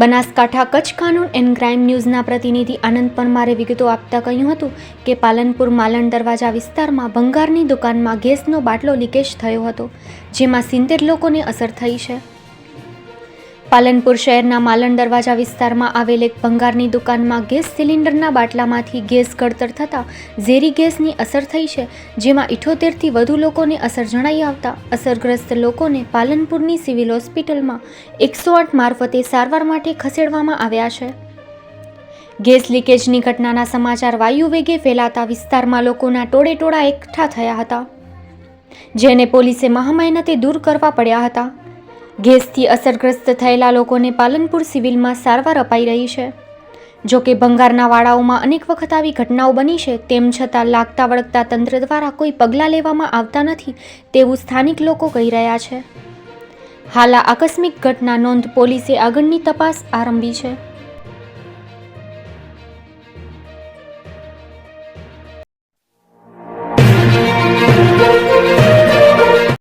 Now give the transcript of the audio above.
બનાસકાંઠા કચ્છ કાનૂન and crime ન્યૂઝના પ્રતિનિધિ આનંદ પરમારે વિગતો આપતા કહ્યું હતું કે પાલનપુર માલણ દરવાજા વિસ્તારમાં ભંગારની દુકાનમાં ગેસનો બાટલો લીકેજ થયો હતો, જેમાં સિત્તેર લોકોને અસર થઈ છે. પાલનપુર શહેરના માલણ દરવાજા વિસ્તારમાં આવેલ એક ભંગારની દુકાનમાં ગેસ સિલિન્ડરના બાટલામાંથી ગેસ ગળતર થતાં ઝેરી ગેસની અસર થઈ છે, જેમાં ઇઠોતેરથી વધુ લોકોને અસર જણાઈ આવતા અસરગ્રસ્ત લોકોને પાલનપુરની સિવિલ હોસ્પિટલમાં એકસો આઠ મારફતે સારવાર માટે ખસેડવામાં આવ્યા છે. ગેસ લીકેજની ઘટનાના સમાચાર વાયુ વેગે ફેલાતા વિસ્તારમાં લોકોના ટોળે ટોળા એકઠા થયા હતા, જેને પોલીસે મહામહેનતે દૂર કરવા પડ્યા હતા. ગેસથી અસરગ્રસ્ત થયેલા લોકોને પાલનપુર સિવિલમાં સારવાર અપાઈ રહી છે. જો કે ભંગારના વાડાઓમાં અનેક વખત આવી ઘટનાઓ બની છે, તેમ છતાં લાગતા વળગતા તંત્ર દ્વારા કોઈ પગલાં લેવામાં આવતા નથી તેવું સ્થાનિક લોકો કહી રહ્યા છે. હાલ આકસ્મિક ઘટના નોંધ પોલીસે આગળની તપાસ આરંભી છે.